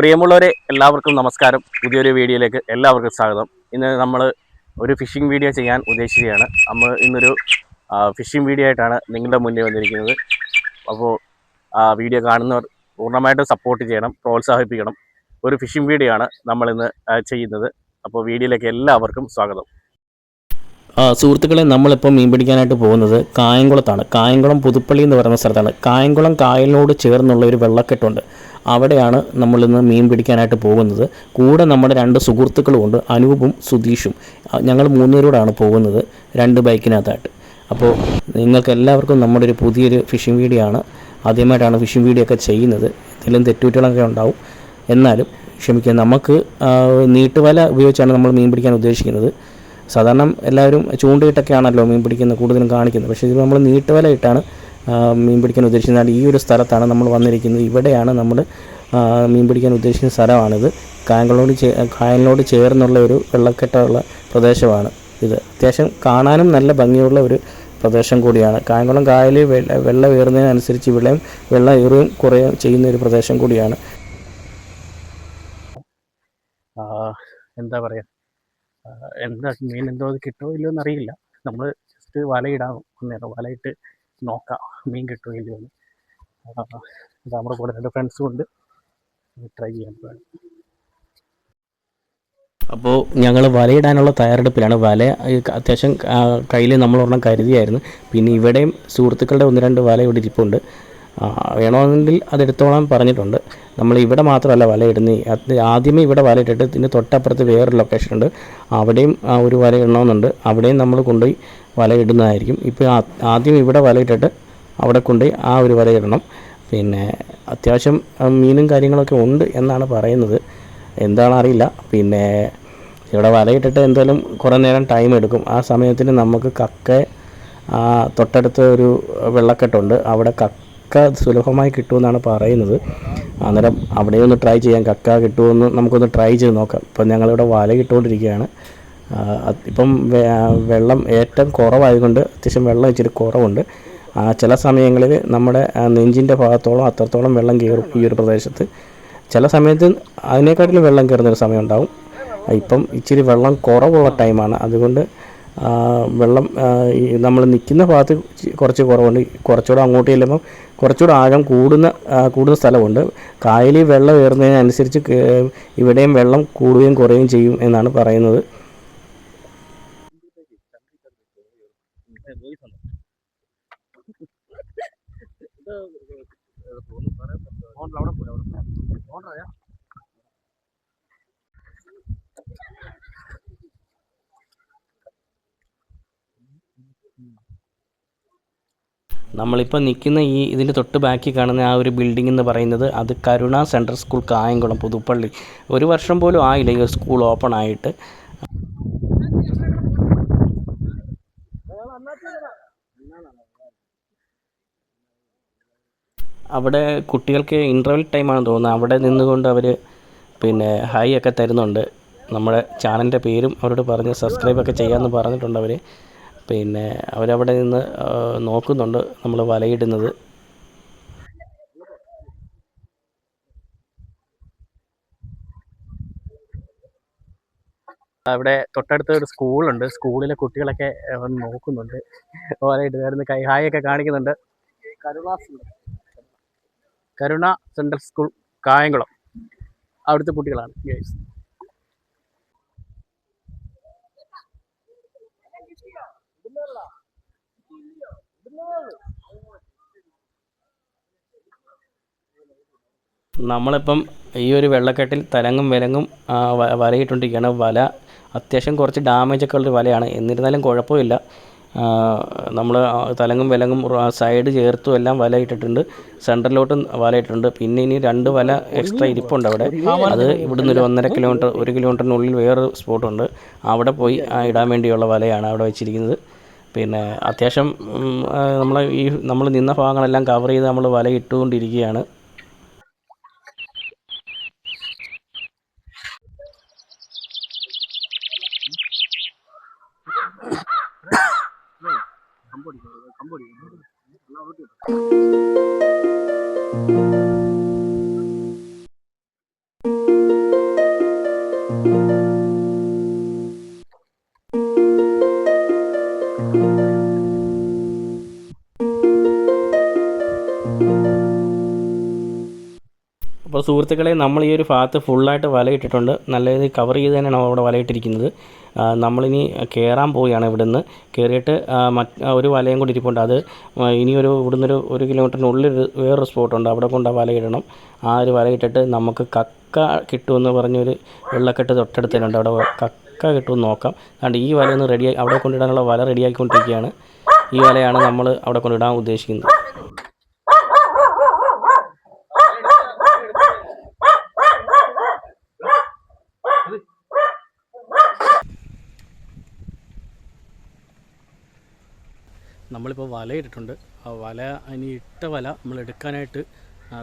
പ്രിയമുള്ളവരെ എല്ലാവർക്കും നമസ്കാരം. പുതിയൊരു വീഡിയോയിലേക്ക് എല്ലാവർക്കും സ്വാഗതം. ഇന്ന് നമ്മൾ ഒരു ഫിഷിംഗ് വീഡിയോ ചെയ്യാൻ ഉദ്ദേശിക്കുകയാണ്. നമ്മൾ ഇന്നൊരു ഫിഷിംഗ് വീഡിയോ ആയിട്ടാണ് നിങ്ങളുടെ മുന്നിൽ വന്നിരിക്കുന്നത്. അപ്പോൾ ആ വീഡിയോ കാണുന്നവർ പൂർണമായിട്ടും സപ്പോർട്ട് ചെയ്യണം പ്രോത്സാഹിപ്പിക്കണം. ഒരു ഫിഷിംഗ് വീഡിയോ ആണ് നമ്മളിന്ന് ചെയ്യുന്നത്. അപ്പോൾ വീഡിയോയിലേക്ക് എല്ലാവർക്കും സ്വാഗതം. സുഹൃത്തുക്കളെ നമ്മളിപ്പോൾ മീൻ പിടിക്കാനായിട്ട് പോകുന്നത് കായംകുളത്താണ്. കായംകുളം പുതുപ്പള്ളി എന്ന് പറയുന്ന സ്ഥലത്താണ്. കായംകുളം കായലിനോട് ചേർന്നുള്ള ഒരു വെള്ളക്കെട്ടുണ്ട്. അവിടെയാണ് നമ്മളിന്ന് മീൻ പിടിക്കാനായിട്ട് പോകുന്നത്. കൂടെ നമ്മുടെ രണ്ട് സുഹൃത്തുക്കളുമുണ്ട് അനൂപും സുധീഷും. ഞങ്ങൾ മൂന്നുപേരോടാണ് പോകുന്നത് രണ്ട് ബൈക്കിനകത്തായിട്ട്. അപ്പോൾ നിങ്ങൾക്ക് എല്ലാവർക്കും നമ്മുടെ ഒരു പുതിയൊരു ഫിഷിംഗ് വീഡിയോ ആണ്. ആദ്യമായിട്ടാണ് ഫിഷിംഗ് വീഡിയോ ഒക്കെ ചെയ്യുന്നത്. ഇതിലും തെറ്റുകുറ്റങ്ങളൊക്കെ ഉണ്ടാവും. എന്നാലും ക്ഷമിക്കുക നമുക്ക് നീട്ടുവല ഉപയോഗിച്ചാണ് നമ്മൾ മീൻ പിടിക്കാൻ ഉദ്ദേശിക്കുന്നത്. സാധാരണ എല്ലാവരും ചൂണ്ടയിട്ടൊക്കെയാണല്ലോ മീൻ പിടിക്കുന്നത് കൂടുതലും കാണിക്കുന്നത്. പക്ഷേ ഇത് നമ്മൾ നീട്ടുവല ഇട്ടാണ് മീൻ പിടിക്കാൻ ഉദ്ദേശിക്കുന്നത് ഈ ഒരു സ്ഥലത്താണ് നമ്മൾ വന്നിരിക്കുന്നത്. ഇവിടെയാണ് നമ്മൾ മീൻ പിടിക്കാൻ ഉദ്ദേശിക്കുന്ന സ്ഥലമാണിത്. കായംകുളോട് ചേ കായലിനോട് ചേർന്നുള്ള ഒരു വെള്ളക്കെട്ടുള്ള പ്രദേശമാണ് ഇത്. അത്യാവശ്യം കാണാനും നല്ല ഭംഗിയുള്ള ഒരു പ്രദേശം കൂടിയാണ്. കായംകുളം കായൽ വെള്ള ഏറുന്നതിനനുസരിച്ച് ഇവിടെയും വെള്ളം ഏറുകയും കുറയുകയും ചെയ്യുന്ന ഒരു പ്രദേശം കൂടിയാണ്. എന്താ പറയുക എന്താ മീൻ എന്തോ അത് കിട്ടുമോ ഇല്ലയോ എന്നറിയില്ല നമ്മൾ ജസ്റ്റ് വലയിടാം വലയിട്ട് നോക്കാം. മീൻ കിട്ടുമോ ഇല്ലയോ അത് നമ്മുടെ കൂടെ രണ്ട് ഫ്രണ്ട്സും ഉണ്ട്. ട്രൈ ചെയ്യാൻ അപ്പോൾ ഞങ്ങൾ വലയിടാനുള്ള തയ്യാറെടുപ്പിലാണ്. വല അത്യാവശ്യം കയ്യിൽ നമ്മളൊരെണ്ണം കരുതിയായിരുന്നു. പിന്നെ ഇവിടെയും സുഹൃത്തുക്കളുടെ ഒന്ന് രണ്ട് വല ഇവിടെ ഇരിപ്പുണ്ട്. വേണമെങ്കിൽ അതെടുത്തോളാൻ പറഞ്ഞിട്ടുണ്ട്. നമ്മൾ ഇവിടെ മാത്രമല്ല വല ഇടുന്നത് ആദ്യമേ ഇവിടെ വല ഇട്ടിട്ട് ഇതിന്റെ തൊട്ടപ്പുറത്ത് വേറൊരു ലൊക്കേഷൻ ഉണ്ട്. അവിടെയും ഒരു വല ഇടണമെന്നുണ്ട്. അവിടെയും നമ്മൾ കൊണ്ടുപോയി വല ഇടുന്നതായിരിക്കും. ഇപ്പോൾ ആദ്യം ഇവിടെ വലയിട്ടിട്ട് അവിടെ കൊണ്ടുപോയി ആ ഒരു വലയിടണം പിന്നെ അത്യാവശ്യം മീനും കാര്യങ്ങളൊക്കെ ഉണ്ട് എന്നാണ് പറയുന്നത്. എന്താണ് അറിയില്ല പിന്നെ ഇവിടെ വലയിട്ടിട്ട് എന്തായാലും കുറേ നേരം ടൈം എടുക്കും. ആ സമയത്തിന് നമുക്ക് കക്ക തൊട്ടടുത്ത് ഒരു വെള്ളക്കെട്ടുണ്ട് അവിടെ കക്ക സുലഭമായി കിട്ടുമെന്നാണ് പറയുന്നത്. അന്നേരം അവിടെ ഒന്ന് ട്രൈ ചെയ്യാം. കക്ക കിട്ടുമെന്ന് നമുക്കൊന്ന് ട്രൈ ചെയ്ത് നോക്കാം. ഇപ്പം ഞങ്ങളിവിടെ വല അത് ഇപ്പം വെള്ളം ഏറ്റവും കുറവായതുകൊണ്ട് അത്യാവശ്യം വെള്ളം ഇച്ചിരി കുറവുണ്ട്. ചില സമയങ്ങളിൽ നമ്മുടെ നെഞ്ചിന്റെ ഭാഗത്തോളം അത്രത്തോളം വെള്ളം കയറും ഈ ഒരു പ്രദേശത്ത്. ചില സമയത്ത് അതിനേക്കാട്ടിലും വെള്ളം കയറുന്നൊരു സമയം ഉണ്ടാവും. ഇപ്പം ഇച്ചിരി വെള്ളം കുറവുള്ള ടൈമാണ്. അതുകൊണ്ട് വെള്ളം നമ്മൾ നിൽക്കുന്ന ഭാഗത്ത് കുറച്ച് കുറവുണ്ട്. കുറച്ചുകൂടെ അങ്ങോട്ട് ചെല്ലുമ്പം കുറച്ചുകൂടെ ആഴം കൂടുന്ന കൂടുന്ന സ്ഥലമുണ്ട്. കായലിൽ വെള്ളം ഏറുന്നതിനനുസരിച്ച് ഇവിടെയും വെള്ളം കൂടുകയും കുറയുകയും ചെയ്യും എന്നാണ് പറയുന്നത്. നമ്മളിപ്പോൾ നിൽക്കുന്ന ഈ ഇതിന്റെ തൊട്ട് ബാക്കി കാണുന്ന ആ ഒരു ബിൽഡിംഗ് എന്ന് പറയുന്നത് അത് കരുണ സെൻട്രൽ സ്കൂൾ കായംകുളം പുതുപ്പള്ളി. ഒരു വർഷം പോലും ആയില്ല ഈ സ്കൂൾ ഓപ്പൺ ആയിട്ട്. അവിടെ കുട്ടികൾക്ക് ഇന്റർവെൽ ടൈമാണെന്ന് തോന്നുന്നത് അവിടെ നിന്നുകൊണ്ട് അവർ പിന്നെ ഹൈ ഒക്കെ തരുന്നുണ്ട്. നമ്മുടെ ചാനലിന്റെ പേരും അവരോട് പറഞ്ഞ് സബ്സ്ക്രൈബൊക്കെ ചെയ്യാമെന്ന് പറഞ്ഞിട്ടുണ്ട് അവർ പിന്നെ അവരവിടെ നിന്ന് നോക്കുന്നുണ്ട് നമ്മൾ വലയിടുന്നത്. അവിടെ തൊട്ടടുത്ത് ഒരു സ്കൂളുണ്ട് സ്കൂളിലെ കുട്ടികളൊക്കെ നോക്കുന്നുണ്ട്. ഓരോ ഇടുന്നായിരുന്നു കൈ ഹായ് കാണിക്കുന്നുണ്ട്. കാണിക്കുന്നുണ്ട് കരുണ സെൻട്രൽ സ്കൂൾ കായംകുളം. അവിടുത്തെ കുട്ടികളാണ് guys. നമ്മളിപ്പം ഈ ഒരു വെള്ളക്കെട്ടിൽ തലങ്ങും വിലങ്ങും വലയിട്ടുകൊണ്ടിരിക്കുകയാണ് വല അത്യാവശ്യം കുറച്ച് ഡാമേജ് ഒക്കെ ഉള്ളൊരു വലയാണ്. എന്നിരുന്നാലും കുഴപ്പമില്ല. നമ്മൾ തലങ്ങും വിലങ്ങും സൈഡ് ചേർത്തും എല്ലാം വല ഇട്ടിട്ടുണ്ട്. സെന്ററിലോട്ടും വല ഇട്ടിട്ടുണ്ട്. പിന്നെ ഇനി രണ്ട് വല എക്സ്ട്രാ ഇരിപ്പുണ്ട് അവിടെ. അത് ഇവിടുന്ന് ഒരു ഒന്നര കിലോമീറ്റർ ഒരു കിലോമീറ്ററിനുള്ളിൽ വേറൊരു സ്പോട്ടുണ്ട് അവിടെ പോയി ഇടാൻ വേണ്ടിയുള്ള വലയാണ് അവിടെ വെച്ചിരിക്കുന്നത്. പിന്നെ അത്യാവശ്യം നമ്മൾ ഈ നമ്മൾ നിന്ന ഭാഗങ്ങളെല്ലാം കവർ ചെയ്ത് നമ്മൾ വല ഇട്ടുകൊണ്ടിരിക്കുകയാണ്. うん സുഹൃത്തുക്കളെ നമ്മൾ ഈ ഒരു ഭാഗത്ത് ഫുള്ളായിട്ട് വലയിട്ടിട്ടുണ്ട്. നല്ല രീതിയിൽ കവർ ചെയ്ത് തന്നെയാണ് അവിടെ വലയിട്ടിരിക്കുന്നത്. നമ്മളിനി കയറാൻ പോവുകയാണ് ഇവിടുന്ന്. കയറിയിട്ട് മറ്റ് ഒരു വലയും കൂടി ഇരിപ്പുണ്ട്. അത് ഇനിയൊരു ഇവിടുന്ന് ഒരു കിലോമീറ്ററിനുള്ളിൽ വേറൊരു സ്പോട്ടുണ്ട് അവിടെ കൊണ്ട് ആ വലയിടണം ആ ഒരു വലയിട്ടിട്ട് നമുക്ക് കക്ക കിട്ടുമെന്ന് പറഞ്ഞൊരു വെള്ളക്കെട്ട് തൊട്ടടുത്ത് തന്നെ ഉണ്ട്. അവിടെ കക്ക കിട്ടുമെന്ന് നോക്കാം. അതുകൊണ്ട് ഈ വല ഒന്ന് റെഡി അവിടെ കൊണ്ടിടാനുള്ള വല റെഡിയാക്കിക്കൊണ്ടിരിക്കുകയാണ് ഈ വലയാണ് നമ്മൾ അവിടെ കൊണ്ടിടാൻ ഉദ്ദേശിക്കുന്നത്. നമ്മളിപ്പോൾ വല ഇട്ടിട്ടുണ്ട്. ആ വല ഇനി ഇട്ട വല നമ്മൾ എടുക്കാനായിട്ട്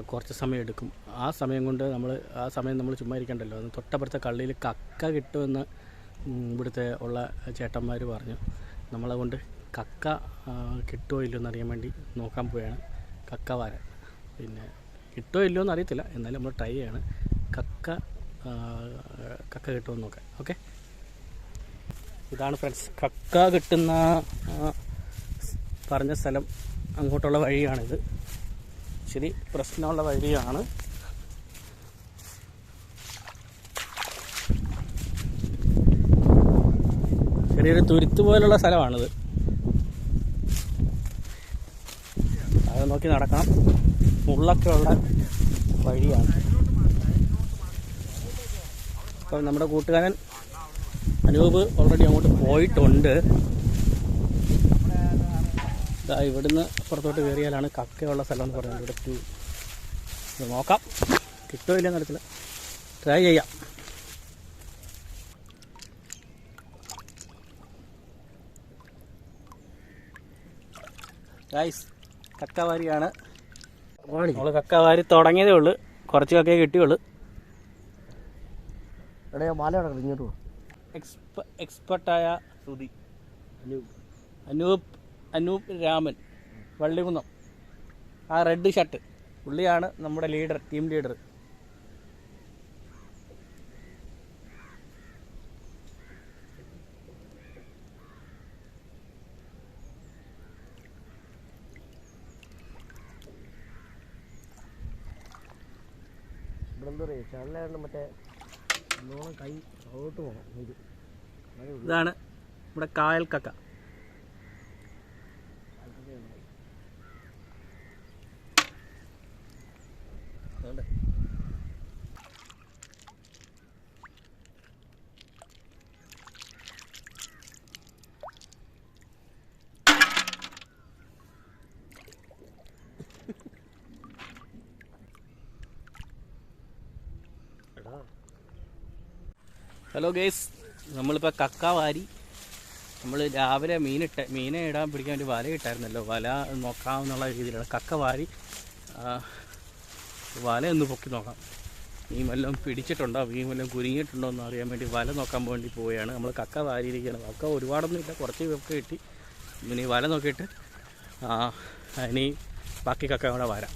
കുറച്ച് സമയം എടുക്കും. ആ സമയം കൊണ്ട് നമ്മൾ ആ സമയം നമ്മൾ ചുമ്മാ ഇരിക്കണ്ടല്ലോ. അത് തൊട്ടപ്പുറത്തെ കള്ളിയിൽ കക്ക കിട്ടുമെന്ന് ഇവിടുത്തെ ഉള്ള ചേട്ടന്മാർ പറഞ്ഞു. നമ്മളതുകൊണ്ട് കക്ക ആ, കിട്ടുമോ ഇല്ലയോ എന്നറിയാൻ വേണ്ടി നോക്കാൻ പോവുകയാണ് കക്ക വര പിന്നെ കിട്ടോ ഇല്ലയോ എന്ന് അറിയത്തില്ല. എന്നാലും നമ്മൾ ട്രൈ ചെയ്യാണ്. കക്ക കക്ക കിട്ടുമോ എന്ന് നോക്കാം ഓക്കെ? ഇതാണ് ഫ്രണ്ട്സ്. കക്ക കിട്ടുന്ന പറഞ്ഞ സ്ഥലം അങ്ങോട്ടുള്ള വഴിയാണിത്. ശരി പ്രശ്നമുള്ള വഴിയാണ്. ചെറിയൊരു തുരുത്ത് പോലുള്ള സ്ഥലമാണിത്. അത് നോക്കി നടക്കണം. മുള്ളൊക്കെ ഉള്ള വഴിയാണ്. അപ്പം നമ്മുടെ കൂട്ടുകാരൻ അനൂപ് ഓൾറെഡി അങ്ങോട്ട് പോയിട്ടുണ്ട്. ഇതാ ഇവിടുന്ന് പുറത്തോട്ട് കയറിയാലാണ് കക്കയുള്ള സ്ഥലം എന്ന് പറയുന്നത്. ഇവിടെ ടു ഇത് നോക്കാം. കിട്ടുമോ ഇല്ലെന്ന് അറിയത്തില്ല. ട്രൈ ചെയ്യാം. ഗൈസ് കക്കവാരിയാണ് നമ്മൾ കക്കവാരി തുടങ്ങിയതേ ഉള്ളൂ. കുറച്ച് കക്കയെ കിട്ടിയുള്ളൂ. എടേ മാല ഇങ്ങോട്ട് എക്സ്പെർട്ടായ ശ്രുതി. അനൂപ്. അനൂപ് രാമൻ വള്ളികുന്നം. ആ റെഡ് ഷർട്ട് പുള്ളിയാണ് നമ്മുടെ ലീഡർ ടീം ലീഡർ ഇതാണ് നമ്മുടെ കായൽ കക്ക അതുകൊണ്ട് എടാ ഹലോ ഗേസ് നമ്മളിപ്പോൾ കക്ക വാരി നമ്മൾ രാവിലെ മീനിട്ട മീനെ ഇടാൻ പിടിക്കാൻ വേണ്ടി വല ഇട്ടായിരുന്നല്ലോ. വല നോക്കാമെന്നുള്ള രീതിയിലാണ് കക്ക വാരി വല ഒന്ന് പൊക്കി നോക്കാം. മീൻ വല്ലതും പിടിച്ചിട്ടുണ്ടോ? മീൻ വല്ലതും കുരുങ്ങിയിട്ടുണ്ടോ എന്ന് അറിയാൻ വേണ്ടി വല നോക്കാൻ വേണ്ടി പോവുകയാണ്. നമ്മൾ കക്ക വാരിയിരിക്കുകയാണ് കക്ക ഒരുപാടൊന്നും ഇല്ല. കുറച്ച് ഒക്കെ കിട്ടി ഇനി വല നോക്കിയിട്ട് ഇനി ബാക്കി കക്ക കൂടെ വരാം.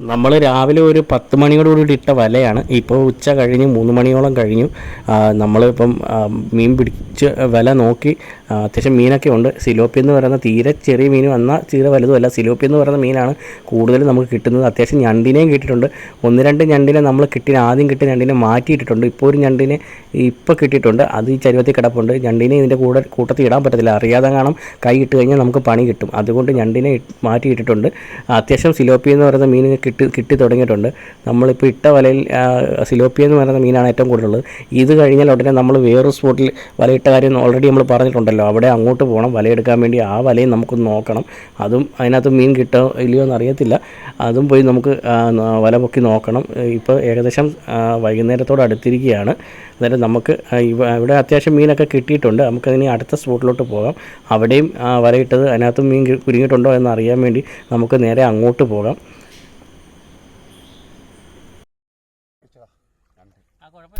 നമ്മൾ രാവിലെ ഒരു പത്ത് മണിയോട് കൂടി ഇട്ട വലയാണ്. ഇപ്പോൾ ഉച്ച കഴിഞ്ഞ് മൂന്ന് മണിയോളം കഴിഞ്ഞു. നമ്മളിപ്പം മീൻ പിടിച്ച് വില നോക്കി അത്യാവശ്യം മീനൊക്കെ ഉണ്ട്. സിലോപ്പി എന്ന് പറയുന്ന തീരെ ചെറിയ മീനും എന്നാൽ തീരെ വലുതുമല്ല സിലോപ്പി എന്ന് പറയുന്ന മീനാണ് കൂടുതൽ നമുക്ക് കിട്ടുന്നത്. അത്യാവശ്യം ഞണ്ടിനെയും കിട്ടിയിട്ടുണ്ട്. ഒന്ന് രണ്ട് ഞണ്ടിനെ നമ്മൾ കിട്ടിയ ആദ്യം കിട്ടിയ ഞണ്ടിനെ മാറ്റിയിട്ടിട്ടുണ്ട്. ഇപ്പോൾ ഒരു ഞണ്ടിനെ ഇപ്പോൾ കിട്ടിയിട്ടുണ്ട്. അത് ഈ ചരുവത്തിൽ കിടപ്പുണ്ട്. ഞണ്ടിനെ ഇതിന്റെ കൂടെ കൂട്ടത്തിൽ ഇടാൻ പറ്റത്തില്ല. അറിയാതെ കാണാം കൈ ഇട്ട് കഴിഞ്ഞാൽ നമുക്ക് പണി കിട്ടും. അതുകൊണ്ട് ഞണ്ടിനെ മാറ്റിയിട്ടിട്ടുണ്ട്. അത്യാവശ്യം സിലോപ്പി എന്ന് പറയുന്ന മീൻ കിട്ടി കിട്ടി തുടങ്ങിയിട്ടുണ്ട്. നമ്മളിപ്പോൾ ഇട്ട വലയിൽ സിലോപ്പി എന്ന് പറയുന്ന മീനാണ് ഏറ്റവും കൂടുതലുള്ളത്. ഇത് കഴിഞ്ഞാൽ ഉടനെ നമ്മൾ വേറൊരു സ്പോട്ടിൽ വലയിട്ട കാര്യം ഓൾറെഡി നമ്മൾ പറഞ്ഞിട്ടുണ്ടല്ലോ. അവിടെ അങ്ങോട്ട് പോകണം വലയെടുക്കാൻ വേണ്ടി ആ വലയും നമുക്ക് നോക്കണം. അതും അതിനകത്ത് മീൻ കിട്ടോ ഇല്ലയോ എന്ന് അറിയത്തില്ല. അതും പോയി നമുക്ക് വല പൊക്കി നോക്കണം. ഇപ്പോൾ ഏകദേശം വൈകുന്നേരത്തോട് അടുത്തിരിക്കുകയാണ്. അന്നേരം നമുക്ക് ഇവിടെ അത്യാവശ്യം മീനൊക്കെ കിട്ടിയിട്ടുണ്ട്. നമുക്കതിന് അടുത്ത സ്പോട്ടിലോട്ട് പോകാം. അവിടെയും വലയിട്ടത് അതിനകത്തും മീൻ കുരുങ്ങിയിട്ടുണ്ടോ എന്ന് അറിയാൻ വേണ്ടി നമുക്ക് നേരെ അങ്ങോട്ട് പോകാം.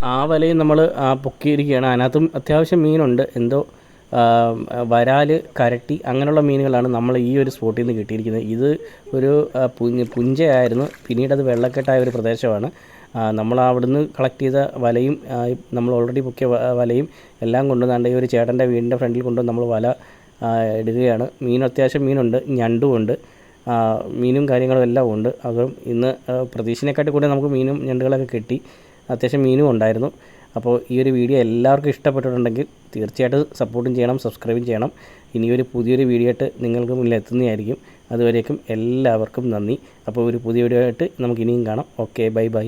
ആ വലയും നമ്മൾ പൊക്കിയിരിക്കുകയാണ്. അതിനകത്തും അത്യാവശ്യം മീനുണ്ട്. എന്തോ വരാൽ കരട്ടി അങ്ങനെയുള്ള മീനുകളാണ് നമ്മൾ ഈ ഒരു സ്പോട്ടിൽ നിന്ന് കിട്ടിയിരിക്കുന്നത്. ഇത് ഒരു പുഞ്ച പുഞ്ചയായിരുന്നു. പിന്നീട് അത് വെള്ളക്കെട്ടായ ഒരു പ്രദേശമാണ്. നമ്മൾ അവിടുന്ന് കളക്ട് ചെയ്ത വലയും നമ്മൾ ഓൾറെഡി പൊക്കിയ വലയും എല്ലാം കൊണ്ടുവന്നാണ്ട് ഈ ഒരു ചേട്ടന്റെ വീടിന്റെ ഫ്രണ്ടിൽ കൊണ്ടുവന്ന് നമ്മൾ വല ഇടുകയാണ്. മീൻ അത്യാവശ്യം മീനുണ്ട്. ഞണ്ടുമുണ്ട് ഉണ്ട്. മീനും കാര്യങ്ങളും എല്ലാം ഉണ്ട്. അപ്പം ഇന്ന് പ്രതീക്ഷിനെക്കാട്ടി കൂടെ നമുക്ക് മീനും ഞണ്ടുകളൊക്കെ കിട്ടി. അത്യാവശ്യം മീനും ഉണ്ടായിരുന്നു. അപ്പോൾ ഈ ഒരു വീഡിയോ എല്ലാവർക്കും ഇഷ്ടപ്പെട്ടിട്ടുണ്ടെങ്കിൽ തീർച്ചയായിട്ടും സപ്പോർട്ടും ചെയ്യണം സബ്സ്ക്രൈബും ചെയ്യണം. ഇനിയൊരു പുതിയൊരു വീഡിയോ ആയിട്ട് നിങ്ങൾക്ക് മുന്നിൽ എത്തുന്നതായിരിക്കും. അതുവരേക്കും എല്ലാവർക്കും നന്ദി. അപ്പോൾ ഒരു പുതിയ വീഡിയോ ആയിട്ട് നമുക്ക് ഇനിയും കാണാം. Okay bye bye